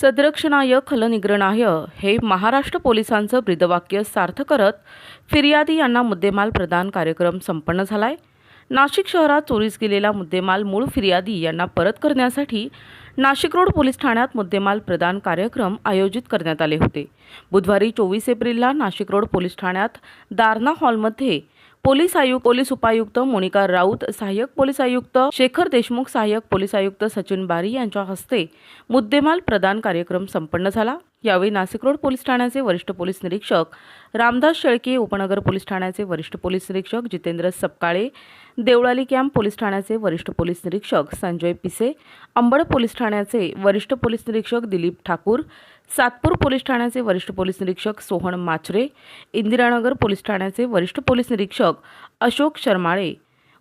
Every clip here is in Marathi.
सदरक्षणाय खलनिग्रणाय हे महाराष्ट्र पोलिसांचं ब्रीदवाक्य सार्थ करत फिर्यादी यांना मुद्देमाल प्रदान कार्यक्रम संपन्न झालाय. नाशिक शहरात चोरीस गेलेला मुद्देमाल मूळ फिर्यादी यांना परत करण्यासाठी नाशिक रोड पोलीस ठाण्यात मुद्देमाल प्रदान कार्यक्रम आयोजित करण्यात आले होते. बुधवारी चोवीस एप्रिलला नाशिक रोड पोलीस ठाण्यात दारणा हॉलमध्ये पोलीस आयुक्त पोलीस उपायुक्त मोनिका राऊत सहाय्यक पोलीस आयुक्त शेखर देशमुख सहाय्यक पोलीस आयुक्त सचिन बारी यांच्या हस्ते मुद्देमाल प्रदान कार्यक्रम संपन्न झाला. यावेळी नाशिक रोड पोलीस ठाण्याचे वरिष्ठ पोलीस निरीक्षक रामदास शेळके उपनगर पोलीस ठाण्याचे वरिष्ठ पोलीस निरीक्षक जितेंद्र सपकाळे देवळाली कॅम्प पोलीस ठाण्याचे वरिष्ठ पोलीस निरीक्षक संजय पिसे अंबड पोलीस ठाण्याचे वरिष्ठ पोलीस निरीक्षक दिलीप ठाकूर सातपूर पोलीस ठाण्याचे वरिष्ठ पोलीस निरीक्षक सोहन माचरे इंदिरानगर पोलीस ठाण्याचे वरिष्ठ पोलीस निरीक्षक अशोक शर्माळे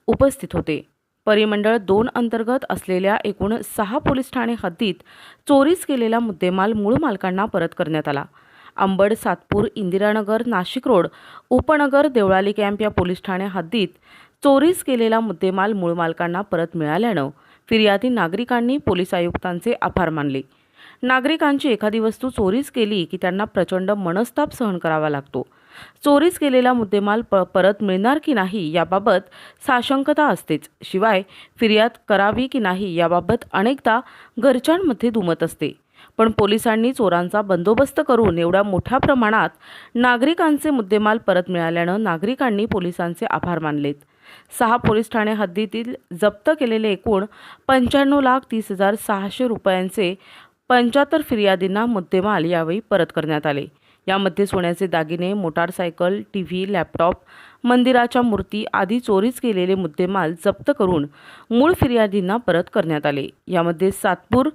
उपस्थित होते. परिमंडळ दोन अंतर्गत असलेल्या एकूण सहा पोलीस ठाणे हद्दीत चोरीस केलेला मुद्देमाल मूळ मालकांना परत करण्यात आला. अंबड सातपूर इंदिरानगर नाशिक रोड उपनगर देवळाली कॅम्प या पोलीस ठाणे हद्दीत चोरीस केलेला मुद्देमाल मूळ मालकांना परत मिळाल्यानं फिर्यादी नागरिकांनी पोलीस आयुक्तांचे आभार मानले. नागरिकांची एखादी वस्तू चोरीस केली की त्यांना प्रचंड मनस्ताप सहन करावा लागतो. चोरीस केलेला मुद्देमाल प परत मिळणार की नाही याबाबत साशंकता असतेच. शिवाय फिर्याद करावी की नाही याबाबत अनेकदा घरच्यांमध्ये दुमत असते. पण पोलिसांनी चोरांचा बंदोबस्त करून एवढ्या मोठ्या प्रमाणात नागरिकांचे मुद्देमाल परत मिळाल्यानं नागरिकांनी पोलिसांचे आभार मानलेत. सहा पोलीस ठाणे हद्दीतील जप्त केलेले एकूण पंच्याण्णव लाख तीस हजार सहाशे रुपयांचे पंच्याहत्तर फिर्यादींना मुद्देमाल यावेळी परत करण्यात आले. यामध्ये सोन्याचे दागिने मोटारसायकल टी व्ही लॅपटॉप मंदिराच्या मूर्ती आदी चोरीस केलेले मुद्देमाल जप्त करून मूळ फिर्यादींना परत करण्यात आले. यामध्ये सातपूर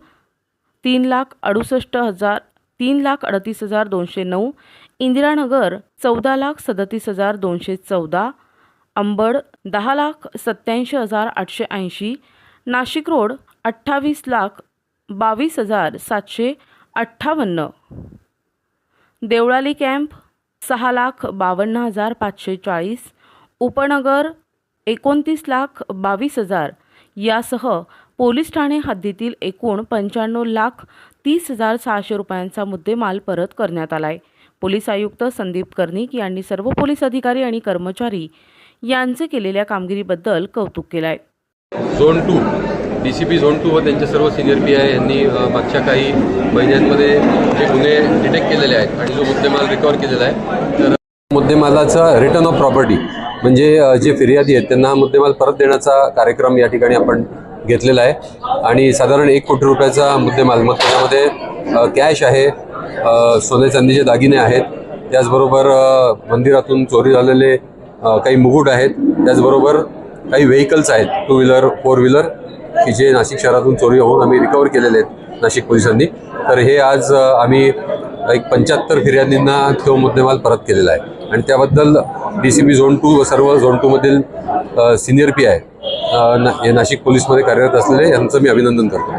तीन लाख अडुसष्ट हजार तीन लाख अडतीस हजार दोनशे नऊ इंदिरानगर चौदा लाख सदतीस हजार दोनशे चौदा अंबड दहा लाख सत्याऐंशी हजार आठशे ऐंशी नाशिक रोड अठ्ठावीस लाख बावीस हजार सातशे अठ्ठावन्न. देवळाली कॅम्प सहा लाख बावन्न हजार पाचशे चाळीस. उपनगर एकोणतीस लाख बावीस हजार. यासह पोलीस ठाणे हद्दीतील एकूण पंच्याण्णव लाख तीस हजार सहाशे रुपयांचा मुद्देमाल परत करण्यात आलाय. पोलीस आयुक्त संदीप कर्णिक यांनी सर्व पोलीस अधिकारी आणि कर्मचारी यांचे केलेल्या कामगिरीबद्दल कौतुक केलं आहे zone two D C P zone two व त्यांचे सर्व सिनियर पी आय यांनी मागच्या काही महिन्यांमध्ये जे गुन्हे डिटेक्ट केलेले आहेत आणि जो मुद्देमाल रिकवर केलेला आहे तर मुद्देमालाचा रिटर्न ऑफ प्रॉपर्टी म्हणजे जे फिर्यादी आहेत त्यांना मुद्देमाल परत देण्याचा कार्यक्रम या ठिकाणी आपण घेतलेला आहे. आणि साधारण एक कोटी रुपयाचा मुद्देमाल मग त्याच्यामध्ये कॅश आहे सोने चांदीचे दागिने आहेत त्याचबरोबर मंदिरातून चोरी झालेले काही मुकुट आहेत त्याचबरोबर काही व्हेकल्स आहेत टू व्हीलर फोर व्हीलर की जे नाशिक शहरातून चोरी होऊन आम्ही रिकवर केलेले आहेत नाशिक पोलिसांनी. तर हे आज आम्ही एक पंच्याहत्तर फिर्यादींना तो मुद्देमाल परत केलेला आहे. आणि त्याबद्दल D C B zone two व सर्व झोन टूमधील सिनियर पी आय ना नाशिक पोलीसमध्ये कार्यरत असलेले यांचं मी अभिनंदन करतो.